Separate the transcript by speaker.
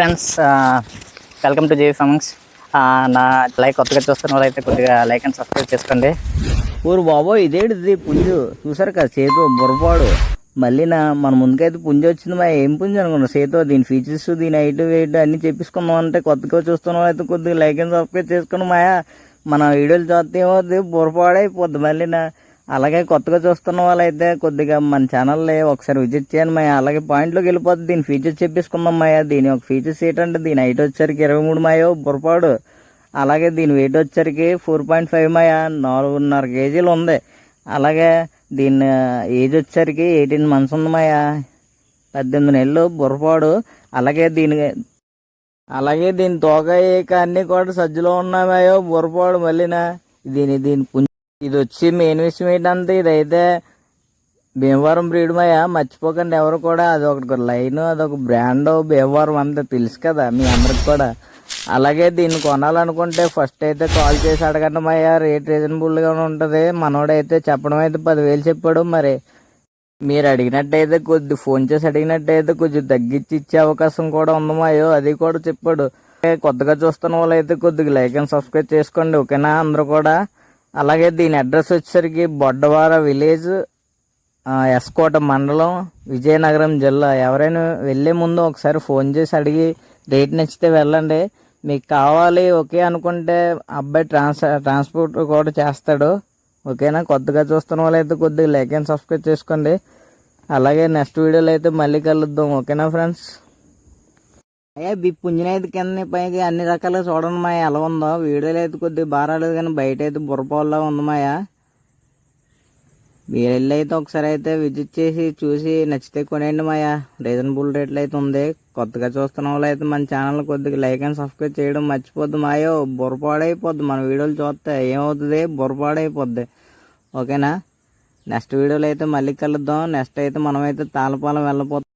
Speaker 1: Friends welcome to Jeevi farmings నా like కొత్తగా చూస్తున్న వాళ్ళైతే కొద్దిగా లైక్ అండ్ సబ్స్క్రైబ్ చేసుకోండి.
Speaker 2: ఊరు బాబో ఇదేంటిది పుంజు? చూసారు కదా చేతు బుర్రపాడు. మళ్ళీ నా మన ముందుకైతే పుంజు వచ్చింది మా ఏం పుంజు అనుకున్నా సేతు దీని ఫీచర్స్ దీని హైట్ వెయిట్ అన్ని చెప్పించుకుందాం అంటే కొత్తగా చూస్తున్న వాళ్ళైతే కొద్దిగా లైక్ అండ్ సబ్స్క్రైబ్ చేసుకుని మాయా. మన వీడియోలు చూస్తే ఏమవుతుంది బుర్రపాడు అయిపోద్ది మళ్ళీ నా. అలాగే కొత్తగా చూస్తున్న వాళ్ళైతే కొద్దిగా మన ఛానల్ని ఒకసారి విజిట్ చేయండి మా అలాగే పాయింట్లోకి వెళ్ళిపోతుంది దీని ఫీచర్స్ చెప్పేసుకుందాం మాయా. దీని ఒక ఫీచర్స్ ఏంటంటే దీని హైట్ వచ్చరికి ఇరవై మూడు మాయో. బుర్రపాడు. అలాగే దీని వెయిట్ వచ్చరికి ఫోర్ పాయింట్ ఫైవ్ మాయా. నాలుగున్నర కేజీలు ఉంది. అలాగే దీని ఏజ్ వచ్చరికి ఎయిటీన్ మంత్స్ ఉంది మాయా. పద్దెనిమిది నెలలు. బుర్రపాడు. అలాగే దీని అలాగే దీని తోక ఏక అన్నీ కూడా సజ్జలో ఉన్నామాయో బుర్రపాడు మళ్ళీనా? దీని దీని ఇది వచ్చి మెయిన్ విషయం ఏంటంటే ఇదైతే భీమవరం బ్రీడ్ మర్చిపోకండి ఎవరు కూడా. అది ఒక లైన్ అదొక బ్రాండ్ భీమవరం అంతా తెలుసు కదా మీ అందరికి కూడా. అలాగే దీన్ని కొనాలనుకుంటే ఫస్ట్ అయితే కాల్ చేసి అడగండి మయ్యా రేట్ రీజనబుల్గానే ఉంటుంది. మనోడైతే చెప్పడం అయితే పదివేలు చెప్పాడు. మరి మీరు అడిగినట్టయితే కొద్ది ఫోన్ చేసి అడిగినట్టయితే కొంచెం తగ్గించి ఇచ్చే అవకాశం కూడా ఉందమాయో అది కూడా చెప్పాడు. కొత్తగా చూస్తున్న వాళ్ళైతే కొద్దిగా లైక్ అండ్ సబ్స్క్రైబ్ చేసుకోండి. ఓకేనా? అందరూ కూడా. అలాగే దీని అడ్రస్ వచ్చేసరికి బొడ్డవార విలేజ్ ఎస్కోట మండలం విజయనగరం జిల్లా. ఎవరైనా వెళ్ళే ముందు ఒకసారి ఫోన్ చేసి అడిగి రేట్ నచ్చితే వెళ్ళండి. మీకు కావాలి ఓకే అనుకుంటే అబ్బాయి ట్రాన్స్ ట్రాన్స్పోర్ట్ కూడా చేస్తాడు. ఓకేనా? కొత్తగా చూస్తున్న వాళ్ళైతే కొద్దిగా లైక్ అండ్ సబ్స్క్రైబ్ చేసుకోండి. అలాగే నెక్స్ట్ వీడియోలో అయితే మళ్ళీ కలుద్దాం. ఓకేనా ఫ్రెండ్స్? అయ్యా బి పుంజనైతే కింద పైకి అన్ని రకాలు చూడండి మాయ. ఎలా ఉందో? వీడియోలో అయితే కొద్దిగా బారాలేదు రాలేదు కానీ బయట అయితే బుర్రపోల్లా ఉంది మాయా. మీరు వెళ్ళి అయితే ఒకసారి అయితే విజిట్ చేసి చూసి నచ్చితే కొనేయండి మాయా. రీజనబుల్ రేట్లు అయితే ఉంది. కొత్తగా చూస్తున్న వాళ్ళు అయితే మన ఛానల్ కొద్దిగా లైక్ అండ్ సబ్స్క్రైబ్ చేయడం మర్చిపోద్ది మాయో. బుర్రపాడైపోద్ది. మన వీడియోలు చూస్తే ఏమవుతుంది? బుర్రపాడైపోద్ది. ఓకేనా? నెక్స్ట్ వీడియోలో అయితే మళ్ళీ కలుద్దాం. నెక్స్ట్ అయితే మనమైతే తాళపాలెం వెళ్ళిపోతాం.